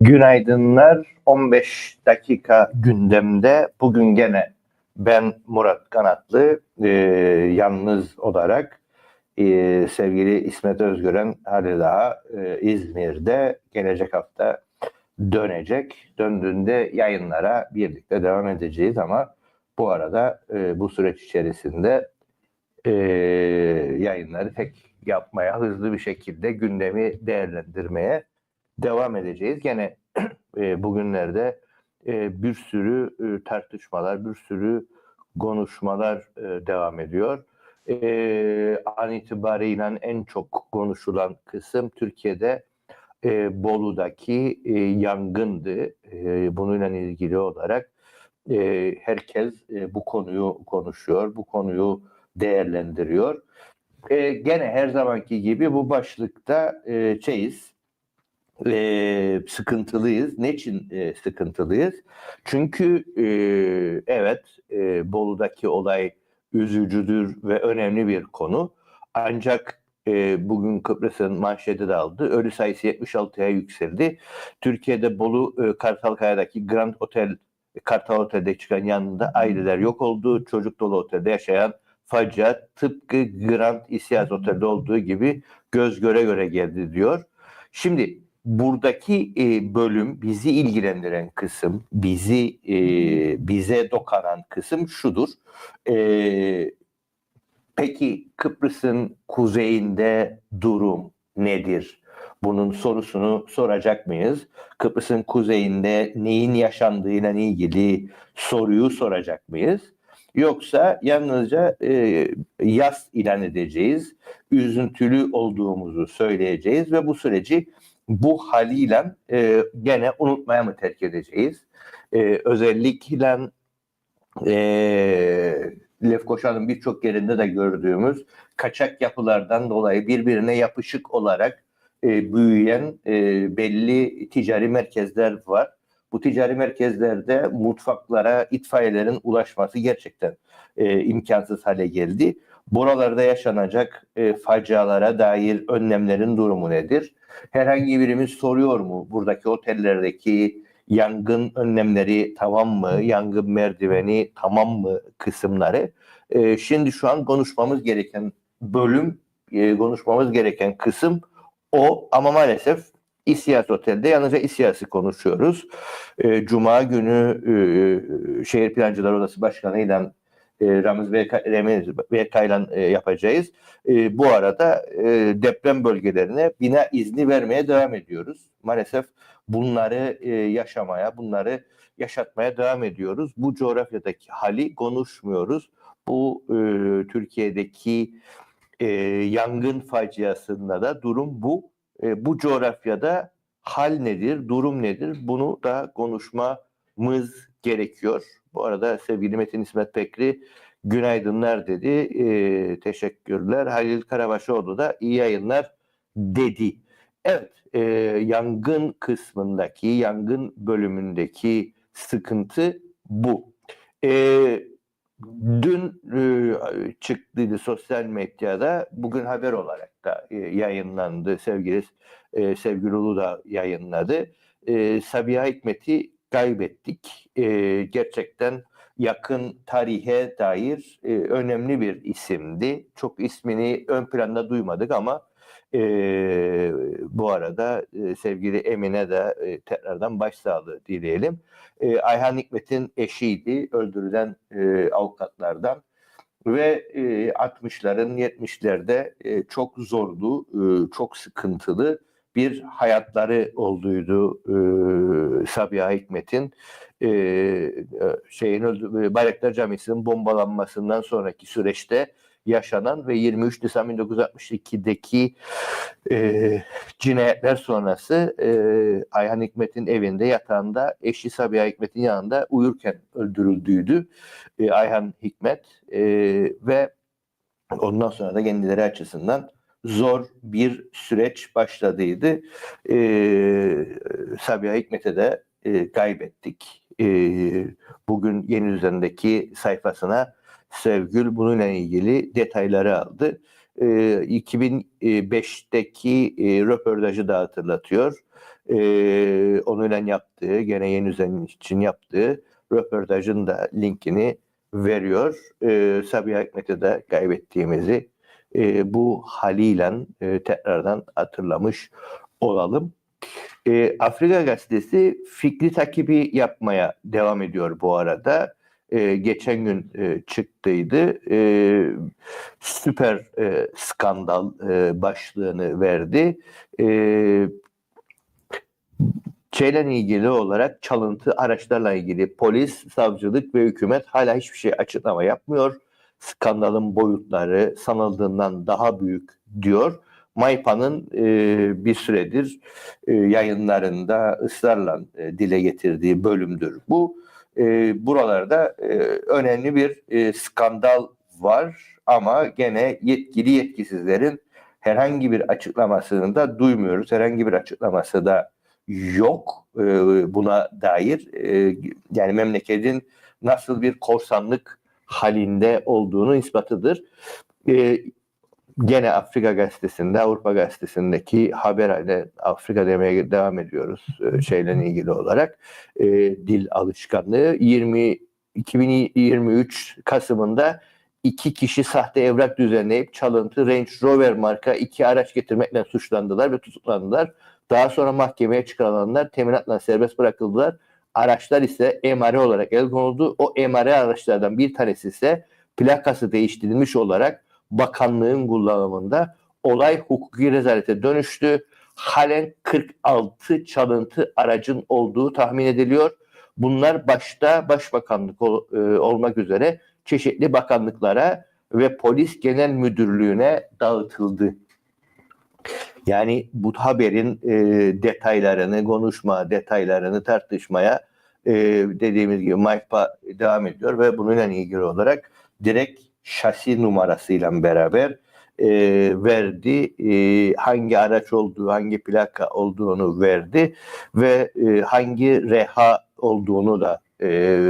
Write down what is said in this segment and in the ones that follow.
Günaydınlar. 15 dakika gündemde. Bugün gene ben Murat Kanatlı e, yalnız olarak e, sevgili İsmet Özgören hali daha e, İzmir'de gelecek hafta dönecek. Döndüğünde yayınlara birlikte devam edeceğiz ama bu arada e, bu süreç içerisinde e, yayınları tek yapmaya, hızlı bir şekilde gündemi değerlendirmeye devam edeceğiz. Gene e, bugünlerde e, bir sürü e, tartışmalar, bir sürü konuşmalar e, devam ediyor. E, an itibariyle en çok konuşulan kısım Türkiye'de e, Bolu'daki e, yangındı. E, bununla ilgili olarak e, herkes e, bu konuyu konuşuyor, bu konuyu değerlendiriyor. E, gene her zamanki gibi bu başlıkta e, şeyiz, e, sıkıntılıyız. Ne için e, sıkıntılıyız? Çünkü e, evet e, Bolu'daki olay üzücüdür ve önemli bir konu. Ancak e, bugün Kıbrıs'ın manşeti de aldı. Ölü sayısı 76'ya yükseldi. Türkiye'de Bolu e, Kartalkaya'daki Grand Otel Kartal Otel'de çıkan yanında aileler yok oldu. Çocuk dolu otelde yaşayan facia tıpkı Grand İsyaz Otel'de olduğu gibi göz göre göre geldi diyor. Şimdi buradaki e, bölüm bizi ilgilendiren kısım, bizi e, bize dokunan kısım şudur. E, peki Kıbrıs'ın kuzeyinde durum nedir? Bunun sorusunu soracak mıyız? Kıbrıs'ın kuzeyinde neyin yaşandığıyla ilgili soruyu soracak mıyız? Yoksa yalnızca e, yaz ilan edeceğiz, üzüntülü olduğumuzu söyleyeceğiz ve bu süreci bu haliyle e, gene unutmaya mı terk edeceğiz? E, özellikle e, Lefkoşa'nın birçok yerinde de gördüğümüz kaçak yapılardan dolayı birbirine yapışık olarak e, büyüyen e, belli ticari merkezler var. Bu ticari merkezlerde mutfaklara itfaiyelerin ulaşması gerçekten e, imkansız hale geldi. Buralarda yaşanacak e, facialara dair önlemlerin durumu nedir? Herhangi birimiz soruyor mu buradaki otellerdeki yangın önlemleri tamam mı? Yangın merdiveni tamam mı kısımları? E, şimdi şu an konuşmamız gereken bölüm, e, konuşmamız gereken kısım o ama maalesef İSİAS Otel'de yalnızca İSİAS'ı konuşuyoruz. E, Cuma günü e, Şehir Plancılar Odası Başkanı ile Ramiz VK ile e, yapacağız. E, bu arada e, deprem bölgelerine bina izni vermeye devam ediyoruz. Maalesef bunları e, yaşamaya, bunları yaşatmaya devam ediyoruz. Bu coğrafyadaki hali konuşmuyoruz. Bu e, Türkiye'deki e, yangın faciasında da durum bu. E, bu coğrafyada hal nedir, durum nedir bunu da konuşmamız gerekiyor. Bu arada sevgili Metin İsmet Bekri günaydınlar dedi. E, teşekkürler. Halil Karabaşoğlu da iyi yayınlar dedi. Evet, e, yangın kısmındaki, yangın bölümündeki sıkıntı bu. E, dün e, çıktıydı sosyal medyada, bugün haber olarak da e, yayınlandı. Sevgili e, Sevgili Ulu da yayınladı. E, Sabiha Hikmet'i kaybettik. E, gerçekten yakın tarihe dair e, önemli bir isimdi. Çok ismini ön planda duymadık ama e, bu arada e, sevgili Emine de e, tekrardan başsağlığı dileyelim. E, Ayhan Hikmet'in eşiydi, öldürülen e, avukatlardan ve e, 60'ların 70'lerde e, çok zorlu, çok sıkıntılı bir hayatları olduydu Sabiha Hikmet'in e, şeyin öldü, Bayraktar Camisi'nin bombalanmasından sonraki süreçte yaşanan ve 23 Nisan 1962'deki e, cinayetler sonrası e, Ayhan Hikmet'in evinde yatağında eşi Sabiha Hikmet'in yanında uyurken öldürüldüydü e, Ayhan Hikmet e, ve ondan sonra da kendileri açısından zor bir süreç başladıydı. E, Sabiha Hikmet'e de e, kaybettik. E, bugün yeni üzerindeki sayfasına Sevgül bununla ilgili detayları aldı. E, 2005'teki e, röportajı da hatırlatıyor. E, onunla yaptığı, gene yeni üzerinin için yaptığı röportajın da linkini veriyor. E, Sabiha Hikmet'e de kaybettiğimizi e, bu haliyle e, tekrardan hatırlamış olalım. Afrika Gazetesi fikri takibi yapmaya devam ediyor bu arada. E, geçen gün e, çıktıydı. E, süper e, skandal e, başlığını verdi. E, şeyle ilgili olarak çalıntı araçlarla ilgili polis, savcılık ve hükümet hala hiçbir şey açıklama yapmıyor. Skandalın boyutları sanıldığından daha büyük diyor. Maypa'nın e, bir süredir e, yayınlarında ısrarla e, dile getirdiği bölümdür. Bu e, buralarda e, önemli bir e, skandal var ama gene yetkili yetkisizlerin herhangi bir açıklamasını da duymuyoruz. Herhangi bir açıklaması da yok e, buna dair. E, yani memleketin nasıl bir korsanlık halinde olduğunu ispatıdır. E, gene Afrika gazetesinde, Avrupa gazetesindeki haberle Afrika demeye devam ediyoruz e, şeyle ilgili olarak. E, dil alışkanlığı 20 2023 Kasım'ında iki kişi sahte evrak düzenleyip çalıntı Range Rover marka iki araç getirmekle suçlandılar ve tutuklandılar. Daha sonra mahkemeye çıkarılanlar teminatla serbest bırakıldılar. Araçlar ise emare olarak el konuldu. O emare araçlardan bir tanesi ise plakası değiştirilmiş olarak bakanlığın kullanımında olay hukuki rezalete dönüştü. Halen 46 çalıntı aracın olduğu tahmin ediliyor. Bunlar başta başbakanlık ol, e, olmak üzere çeşitli bakanlıklara ve polis genel müdürlüğüne dağıtıldı. Yani bu haberin e, detaylarını, konuşma detaylarını tartışmaya e, dediğimiz gibi MIPA devam ediyor ve bununla ilgili olarak direkt şasi numarasıyla beraber e, verdi. E, hangi araç olduğu, hangi plaka olduğunu verdi ve e, hangi reha olduğunu da e,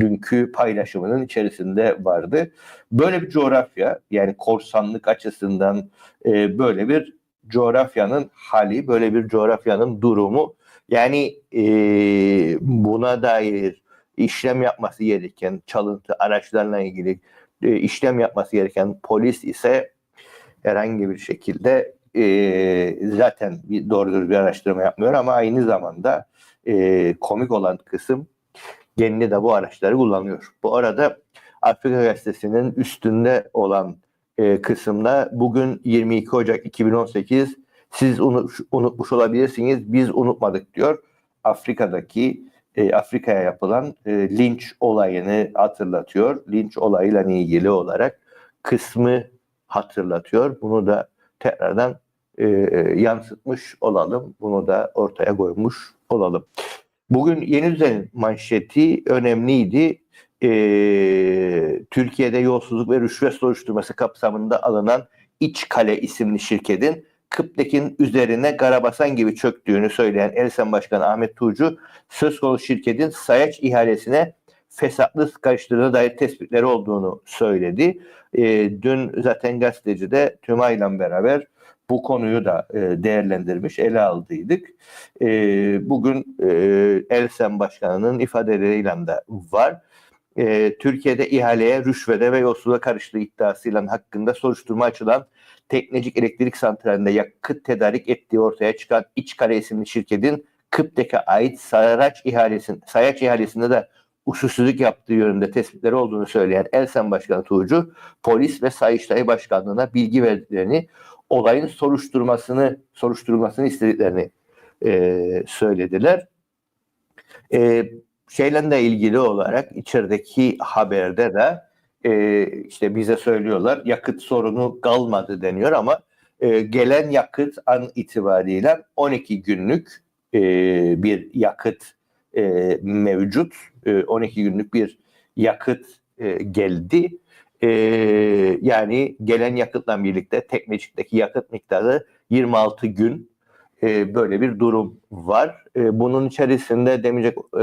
dünkü paylaşımının içerisinde vardı. Böyle bir coğrafya yani korsanlık açısından e, böyle bir coğrafyanın hali, böyle bir coğrafyanın durumu yani e, buna dair işlem yapması gereken çalıntı araçlarla ilgili e, işlem yapması gereken polis ise herhangi bir şekilde e, zaten bir doğru bir araştırma yapmıyor ama aynı zamanda e, komik olan kısım kendi de bu araçları kullanıyor. Bu arada Afrika Gazetesi'nin üstünde olan e, kısımda bugün 22 Ocak 2018 siz unut, unutmuş olabilirsiniz biz unutmadık diyor. Afrika'daki e, Afrika'ya yapılan e, linç olayını hatırlatıyor. Linç olayıyla ilgili olarak kısmı hatırlatıyor. Bunu da tekrardan e, yansıtmış olalım. Bunu da ortaya koymuş olalım. Bugün Yeni Düzen manşeti önemliydi. Ee, Türkiye'de yolsuzluk ve rüşvet soruşturması kapsamında alınan İç Kale isimli şirketin Kıptek'in üzerine Garabasan gibi çöktüğünü söyleyen Elsen Başkanı Ahmet Tuğcu söz konusu şirketin sayaç ihalesine fesatlı karıştırdığına dair tespitleri olduğunu söyledi. E, dün zaten gazetecide Tümay'la beraber bu konuyu da e, değerlendirmiş, ele aldıydık. E, bugün e, Elsen Başkanı'nın ifadeleriyle de var. E, Türkiye'de ihaleye, rüşvede ve yolsuzluğa karıştığı iddiasıyla hakkında soruşturma açılan Teknecik Elektrik Santrali'nde yakıt tedarik ettiği ortaya çıkan İçkale isimli şirketin Kıptek'e ait sayaç ihalesinde, sayaç ihalesinde de usulsüzlük yaptığı yönünde tespitleri olduğunu söyleyen Elsen Başkanı Tuğcu, polis ve Sayıştay Başkanlığı'na bilgi verdiklerini, olayın soruşturmasını soruşturulmasını istediklerini e, söylediler. E, şeyle de ilgili olarak içerideki haberde de e, işte bize söylüyorlar yakıt sorunu kalmadı deniyor ama e, gelen yakıt an itibariyle 12 günlük e, bir yakıt e, mevcut. E, 12 günlük bir yakıt e, geldi. E, yani gelen yakıtla birlikte Tekmecik'teki yakıt miktarı 26 gün e, böyle bir durum var. E, bunun içerisinde demeyecek e,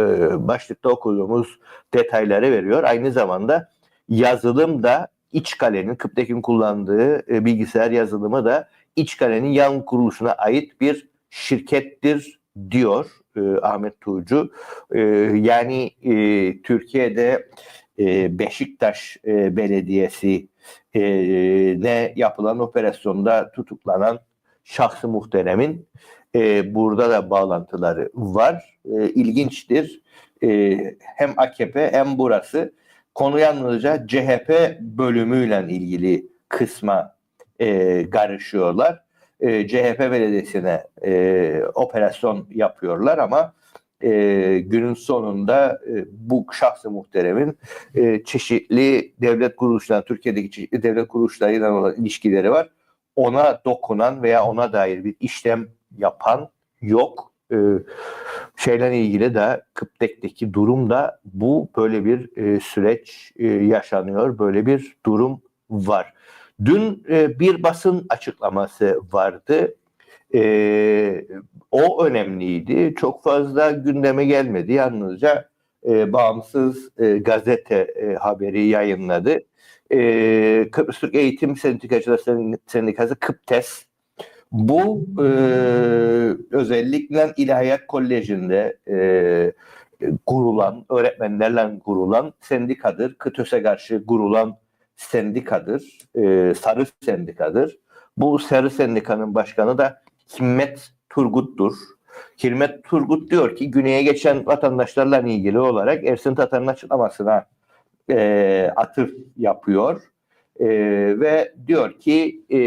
başlıkta okuduğumuz detayları veriyor. Aynı zamanda yazılım da İçkale'nin, Kıptek'in kullandığı e, bilgisayar yazılımı da İçkale'nin yan kuruluşuna ait bir şirkettir diyor e, Ahmet Tuğcu. E, yani e, Türkiye'de e, Beşiktaş e, Belediyesi e, ne yapılan operasyonda tutuklanan şahsı muhteremin e, burada da bağlantıları var. E, ilginçtir. E, hem AKP hem burası konu yalnızca CHP bölümüyle ilgili kısma e, karışıyorlar. E, CHP belediyesine e, operasyon yapıyorlar ama e, günün sonunda e, bu şahsı muhteremin e, çeşitli devlet kuruluşları, Türkiye'deki çeşitli devlet kuruluşlarıyla olan ilişkileri var. Ona dokunan veya ona dair bir işlem yapan yok. E, şeyle ilgili de Kıptek'teki durum da bu böyle bir e, süreç e, yaşanıyor. Böyle bir durum var. Dün e, bir basın açıklaması vardı. E, o önemliydi. Çok fazla gündeme gelmedi. Yalnızca e, bağımsız e, gazete e, haberi yayınladı. E, Kıbrıs Türk Eğitim Sendikacılar Sendikası Kıptes bu e, özellikle İlahiyat Koleji'nde e, kurulan, öğretmenlerle kurulan sendikadır. KTÖS'e karşı kurulan sendikadır. E, sarı sendikadır. Bu sarı sendikanın başkanı da Himmet Turgut'tur. Himmet Turgut diyor ki güneye geçen vatandaşlarla ilgili olarak Ersin Tatar'ın açıklamasına e, atıf yapıyor. E, ve diyor ki e,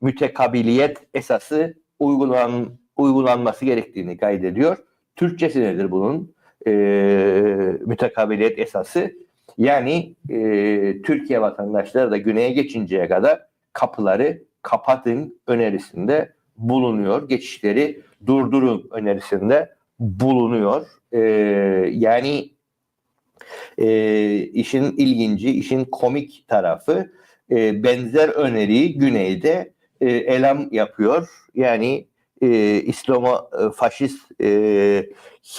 mütekabiliyet esası uygulan, uygulanması gerektiğini kaydediyor. Türkçesi nedir bunun? E, mütekabiliyet esası. Yani e, Türkiye vatandaşları da güneye geçinceye kadar kapıları kapatın önerisinde bulunuyor. Geçişleri durdurun önerisinde bulunuyor. E, yani e, işin ilginci, işin komik tarafı e, benzer öneriyi güneyde e, elam yapıyor. Yani e, İslamo e, faşist e,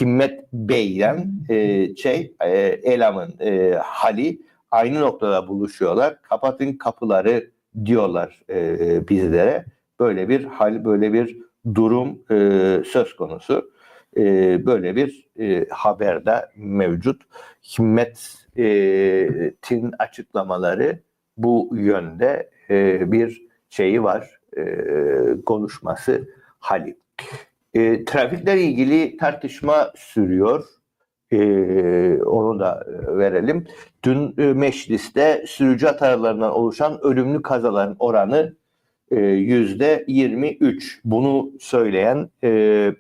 Himmet Bey'den e, şey e, Elam'ın e, hali aynı noktada buluşuyorlar. Kapatın kapıları diyorlar e, bizlere. Böyle bir hal, böyle bir durum e, söz konusu. E, böyle bir e, haberde mevcut. Himmet'in açıklamaları bu yönde e, bir şeyi var, e, konuşması hali. E, trafikle ilgili tartışma sürüyor. E, onu da verelim. Dün e, mecliste sürücü hatalarından oluşan ölümlü kazaların oranı yüzde 23. Bunu söyleyen e,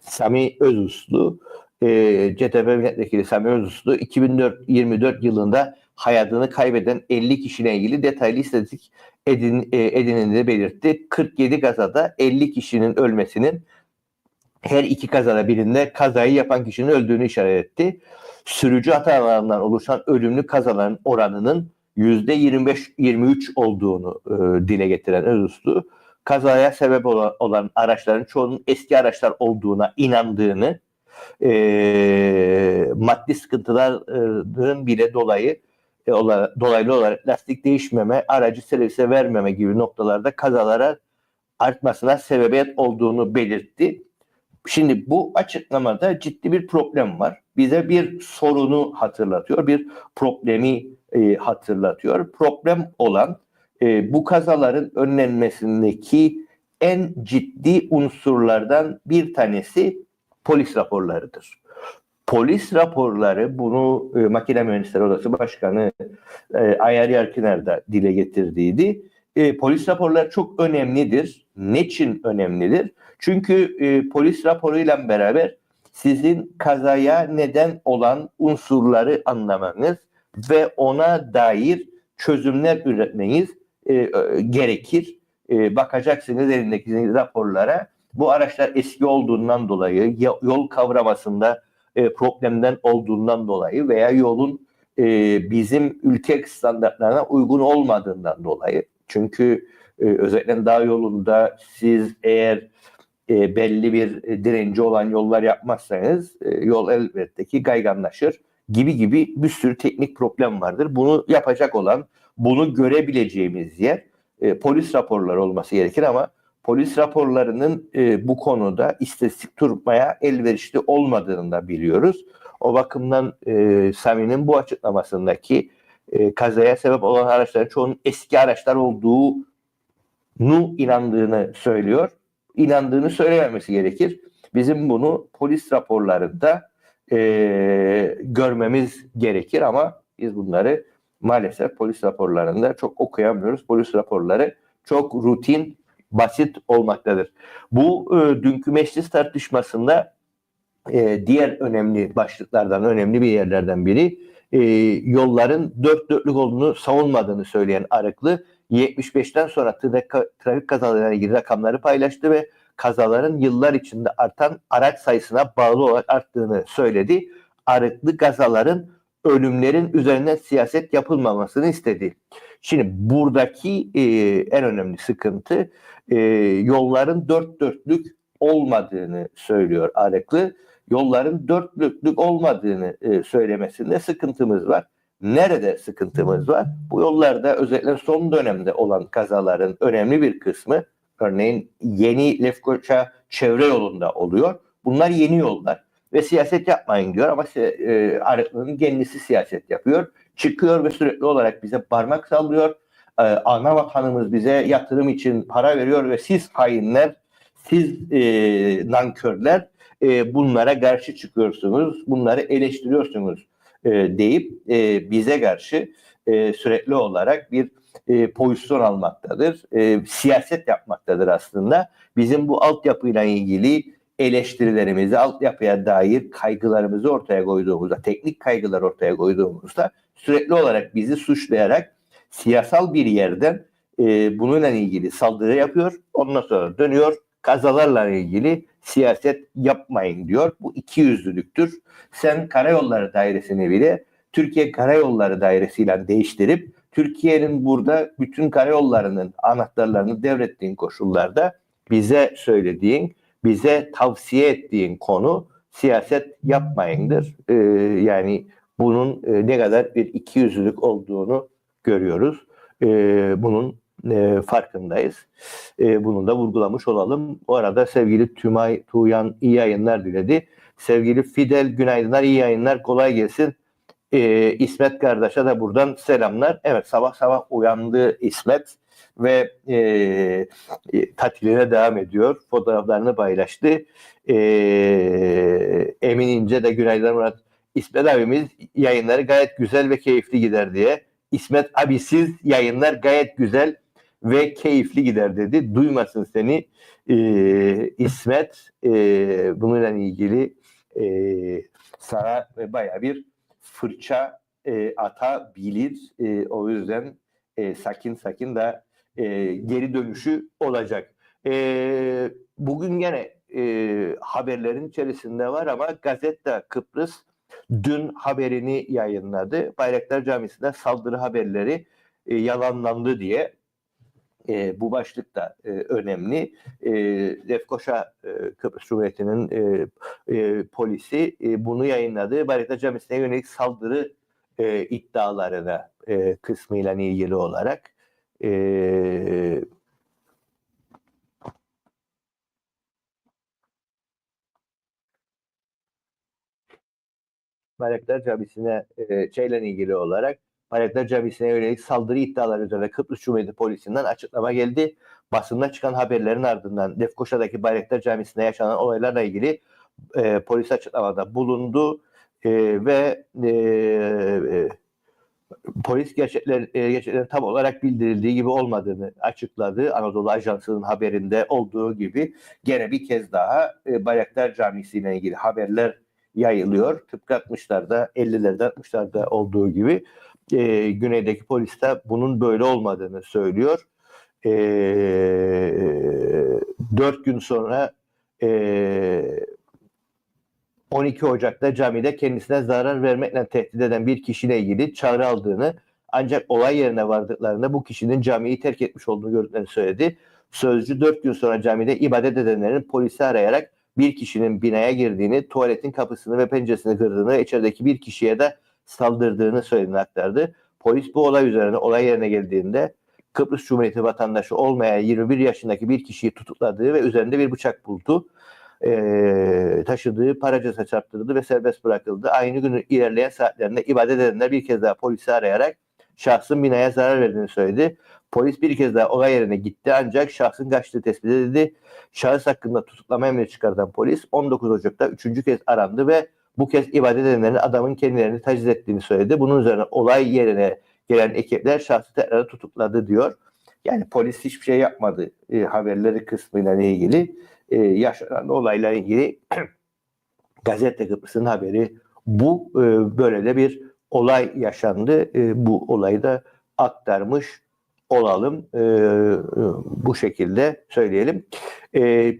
Sami Özuslu, e, CTP milletvekili Sami Özuslu 2024 yılında hayatını kaybeden 50 kişiyle ilgili detaylı istatistik edin, e, edinildiğini belirtti. 47 kazada 50 kişinin ölmesinin her iki kazada birinde kazayı yapan kişinin öldüğünü işaret etti. Sürücü hatalarından oluşan ölümlü kazaların oranının %25-23 olduğunu e, dile getiren Özuslu, kazaya sebep olan, olan araçların çoğunun eski araçlar olduğuna inandığını, e, maddi sıkıntıların bile dolayı e, dolaylı olarak lastik değişmeme, aracı servise vermeme gibi noktalarda kazalara artmasına sebebiyet olduğunu belirtti. Şimdi bu açıklamada ciddi bir problem var. Bize bir sorunu hatırlatıyor, bir problemi e, hatırlatıyor. Problem olan e, bu kazaların önlenmesindeki en ciddi unsurlardan bir tanesi polis raporlarıdır polis raporları bunu e, Makine Mühendisleri Odası Başkanı e, Ayar Yarkiner de dile getirdiydi. E, polis raporları çok önemlidir. Niçin önemlidir? Çünkü e, polis raporuyla beraber sizin kazaya neden olan unsurları anlamanız ve ona dair çözümler üretmeniz e, e, gerekir. E, bakacaksınız elindeki raporlara. Bu araçlar eski olduğundan dolayı, yol kavramasında e, problemden olduğundan dolayı veya yolun e, bizim ülke standartlarına uygun olmadığından dolayı. Çünkü e, özellikle dağ yolunda siz eğer e, belli bir direnci olan yollar yapmazsanız e, yol elbette ki kayganlaşır gibi gibi bir sürü teknik problem vardır. Bunu yapacak olan, bunu görebileceğimiz yer e, polis raporları olması gerekir ama polis raporlarının e, bu konuda istatistik tutmaya elverişli olmadığını da biliyoruz. O bakımdan e, Sami'nin bu açıklamasındaki e, kazaya sebep olan araçların çoğunun eski araçlar olduğunu inandığını söylüyor. İnandığını söylememesi gerekir. Bizim bunu polis raporlarında e, görmemiz gerekir ama biz bunları maalesef polis raporlarında çok okuyamıyoruz. Polis raporları çok rutin, basit olmaktadır. Bu e, dünkü meclis tartışmasında e, diğer önemli başlıklardan, önemli bir yerlerden biri e, yolların dört dörtlük olduğunu savunmadığını söyleyen Arıklı 75'ten sonra tra- trafik kazalarıyla ilgili rakamları paylaştı ve kazaların yıllar içinde artan araç sayısına bağlı olarak arttığını söyledi. Arıklı kazaların ölümlerin üzerinden siyaset yapılmamasını istedi. Şimdi buradaki e, en önemli sıkıntı e, yolların dört dörtlük olmadığını söylüyor Arıklı. Yolların dört dörtlük olmadığını e, söylemesinde sıkıntımız var. Nerede sıkıntımız var? Bu yollarda özellikle son dönemde olan kazaların önemli bir kısmı örneğin yeni Lefkoşa çevre yolunda oluyor. Bunlar yeni yollar ve siyaset yapmayın diyor ama e, Arıklı'nın kendisi siyaset yapıyor. Çıkıyor ve sürekli olarak bize parmak sallıyor. E, ana vatanımız bize yatırım için para veriyor ve siz hainler, siz e, nankörler e, bunlara karşı çıkıyorsunuz, bunları eleştiriyorsunuz e, deyip e, bize karşı e, sürekli olarak bir e, pozisyon almaktadır. E, siyaset yapmaktadır aslında. Bizim bu altyapıyla ilgili eleştirilerimizi, altyapıya dair kaygılarımızı ortaya koyduğumuzda, teknik kaygılar ortaya koyduğumuzda sürekli olarak bizi suçlayarak siyasal bir yerden e, bununla ilgili saldırı yapıyor. Ondan sonra dönüyor kazalarla ilgili siyaset yapmayın diyor. Bu iki yüzlülüktür. Sen karayolları dairesini bile Türkiye Karayolları Dairesi'yle değiştirip Türkiye'nin burada bütün karayollarının anahtarlarını devrettiğin koşullarda bize söylediğin, bize tavsiye ettiğin konu siyaset yapmayındır. Ee, yani bunun e, ne kadar bir ikiyüzlülük olduğunu görüyoruz. Ee, bunun e, farkındayız. E, bunu da vurgulamış olalım. O arada sevgili Tümay Tuğyan iyi yayınlar diledi. Sevgili Fidel günaydınlar, iyi yayınlar, kolay gelsin. E, İsmet kardeşe de buradan selamlar. Evet sabah sabah uyandı İsmet ve e, e, tatiline devam ediyor. Fotoğraflarını paylaştı. E, Emin İnce de günaydın Murat. İsmet abimiz yayınları gayet güzel ve keyifli gider diye. İsmet abisiz yayınlar gayet güzel ve keyifli gider dedi. Duymasın seni e, İsmet e, bununla ilgili e, sana baya bir fırça e, atabilir. E, o yüzden e, sakin sakin da e, geri dönüşü olacak. E, bugün gene e, haberlerin içerisinde var ama Gazete Kıbrıs dün haberini yayınladı. Bayraktar Camisi'nde saldırı haberleri e, yalanlandı diye e, bu başlık da e, önemli. E, Lefkoşa e, Kıbrıs Cumhuriyeti'nin e, e, polisi e, bunu yayınladı. Bayraktar Camisi'ne yönelik saldırı e, iddialarına e, kısmıyla ilgili olarak e, Bayraktar Camisi'ne e, şeyle ilgili olarak Bayraktar Camisi'ne yönelik saldırı iddiaları üzerine Kıbrıs Cumhuriyeti Polisi'nden açıklama geldi. Basında çıkan haberlerin ardından Lefkoşa'daki Bayraktar Camisi'nde yaşanan olaylarla ilgili e, polis açıklamada bulundu e, ve e, e, polis gerçekler, e, gerçeklerin tam olarak bildirildiği gibi olmadığını açıkladı. Anadolu Ajansı'nın haberinde olduğu gibi gene bir kez daha e, Bayraktar Camisi ile ilgili haberler yayılıyor. Tıpkı 60'larda, 50'lerde, 60'larda olduğu gibi. E, güneydeki polis de bunun böyle olmadığını söylüyor. E, 4 gün sonra e, 12 Ocak'ta camide kendisine zarar vermekle tehdit eden bir kişiyle ilgili çağrı aldığını ancak olay yerine vardıklarında bu kişinin camiyi terk etmiş olduğunu gördüklerini söyledi. Sözcü 4 gün sonra camide ibadet edenlerin polisi arayarak bir kişinin binaya girdiğini, tuvaletin kapısını ve penceresini kırdığını içerideki bir kişiye de saldırdığını söylediğini aktardı. Polis bu olay üzerine olay yerine geldiğinde Kıbrıs Cumhuriyeti vatandaşı olmayan 21 yaşındaki bir kişiyi tutukladığı ve üzerinde bir bıçak buldu. Ee, taşıdığı paracasa çarptırıldı ve serbest bırakıldı. Aynı günün ilerleyen saatlerinde ibadet edenler bir kez daha polisi arayarak şahsın binaya zarar verdiğini söyledi. Polis bir kez daha olay yerine gitti ancak şahsın kaçtığı tespit edildi. Şahıs hakkında tutuklama emri çıkartan polis 19 Ocak'ta üçüncü kez arandı ve bu kez ibadet edenlerin adamın kendilerini taciz ettiğini söyledi. Bunun üzerine olay yerine gelen ekipler şahsı tekrar tutukladı diyor. Yani polis hiçbir şey yapmadı e, haberleri kısmıyla ilgili. E, yaşanan olayla ilgili Gazete Kıbrıs'ın haberi bu. E, böyle de bir olay yaşandı. E, bu olayı da aktarmış olalım. E, bu şekilde söyleyelim. E,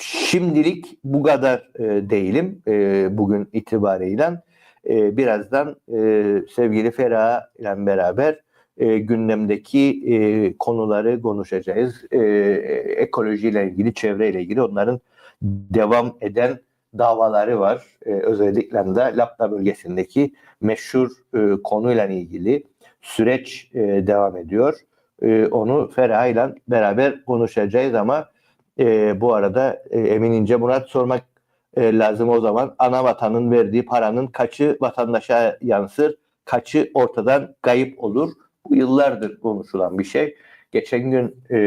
şimdilik bu kadar e, değilim e, bugün itibariyle. E, birazdan e, sevgili Ferah ile beraber e, gündemdeki e, konuları konuşacağız. E, ekolojiyle ilgili, çevreyle ilgili onların devam eden davaları var. E, özellikle de Lapta bölgesindeki meşhur e, konuyla ilgili süreç e, devam ediyor. E, onu Ferah ile beraber konuşacağız ama e, bu arada e, Emin Murat sormak e, lazım o zaman. Ana vatanın verdiği paranın kaçı vatandaşa yansır, kaçı ortadan kayıp olur? Bu yıllardır konuşulan bir şey. Geçen gün e,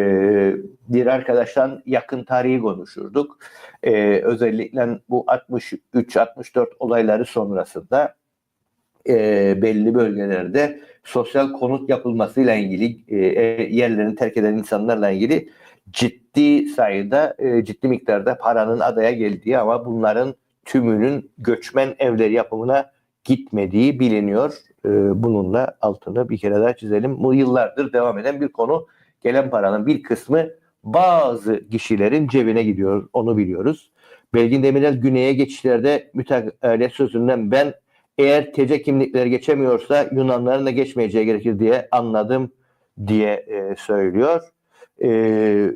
bir arkadaştan yakın tarihi konuşurduk. E, özellikle bu 63-64 olayları sonrasında e, belli bölgelerde sosyal konut yapılmasıyla ilgili e, yerlerini terk eden insanlarla ilgili ciddi sayıda e, ciddi miktarda paranın adaya geldiği ama bunların tümünün göçmen evleri yapımına gitmediği biliniyor. E, bununla altını bir kere daha çizelim. Bu yıllardır devam eden bir konu. Gelen paranın bir kısmı bazı kişilerin cebine gidiyor. Onu biliyoruz. Belgin Demirel güneye geçişlerde müteahhit sözünden ben eğer TC kimlikleri geçemiyorsa Yunanların da geçmeyeceği gerekir diye anladım diye e, söylüyor. E,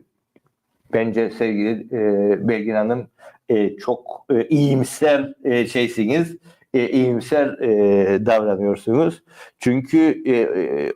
bence sevgili e, Belgin Hanım e, çok e, iyimser e, şeysiniz. E, iyimser e, davranıyorsunuz. Çünkü e, e,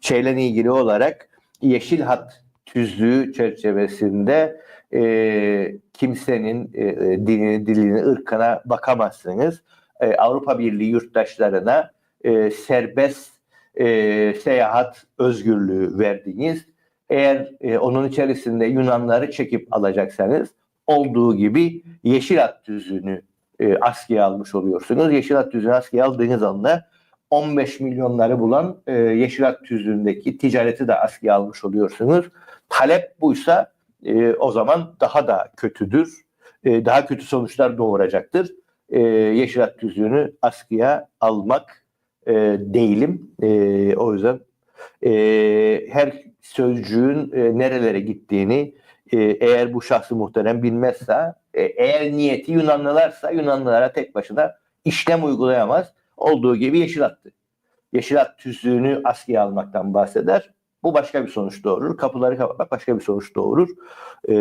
şeyle ilgili olarak Yeşil Hat tüzüğü çerçevesinde e, kimsenin e, dinini, dilini, ırkına bakamazsınız. E, Avrupa Birliği yurttaşlarına e, serbest e, seyahat özgürlüğü verdiniz. Eğer e, onun içerisinde Yunanları çekip alacaksanız olduğu gibi Yeşil Hat tüzüğünü e, askıya almış oluyorsunuz. Yeşil Hat tüzüğünü askıya aldığınız anda 15 milyonları bulan e, Yeşil tüzüğündeki ticareti de askıya almış oluyorsunuz. Talep buysa e, o zaman daha da kötüdür. E, daha kötü sonuçlar doğuracaktır. E, Yeşil tüzüğünü askıya almak e, değilim. E, o yüzden e, her sözcüğün e, nerelere gittiğini e, eğer bu şahsı muhterem bilmezse e, eğer niyeti Yunanlılarsa Yunanlılara tek başına işlem uygulayamaz. Olduğu gibi yeşil attı. Yeşil at tüzüğünü askıya almaktan bahseder. Bu başka bir sonuç doğurur. Kapıları kapatmak başka bir sonuç doğurur. E,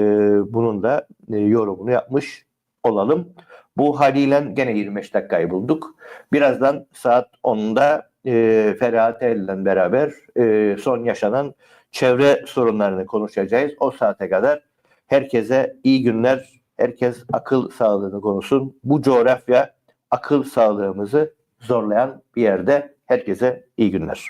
bunun da e, yorumunu yapmış olalım. Bu haliyle gene 25 dakikayı bulduk. Birazdan saat 10'da e, Ferhat ile beraber e, son yaşanan çevre sorunlarını konuşacağız. O saate kadar herkese iyi günler. Herkes akıl sağlığını konuşsun. Bu coğrafya akıl sağlığımızı zorlayan bir yerde herkese iyi günler.